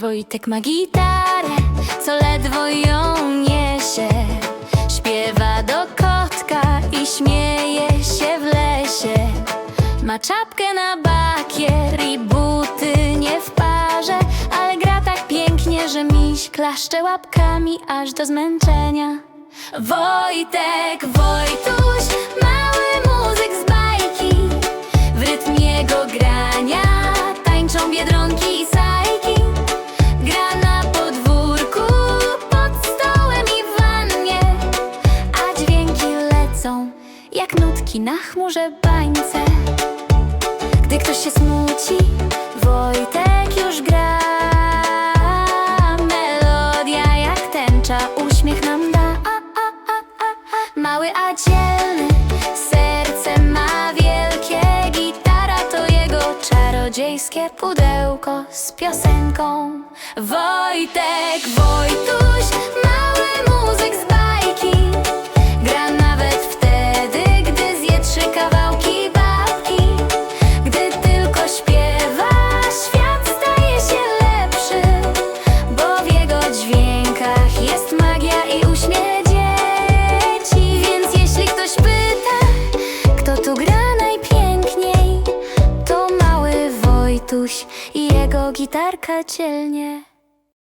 Wojtek ma gitarę, co ledwo ją niesie. Śpiewa do kotka i śmieje się w lesie. Ma czapkę na bakier i buty nie w parze Ale gra tak pięknie, że miś klaszcze łapkami aż do zmęczenia. Wojtek, Wojtuś, mały muzyk z bajki. W rytm jego grania tańczą biedronki jak nutki na chmurze bańce. Gdy ktoś się smuci, Wojtek już gra. Melodia jak tęcza, uśmiech nam da. A, a, a, a, a. Mały, a dzielny, serce ma wielkie. Gitara to jego czarodziejskie pudełko z piosenką. Wojtek, Wojtuś, Wojtuś i jego gitarka dzielnie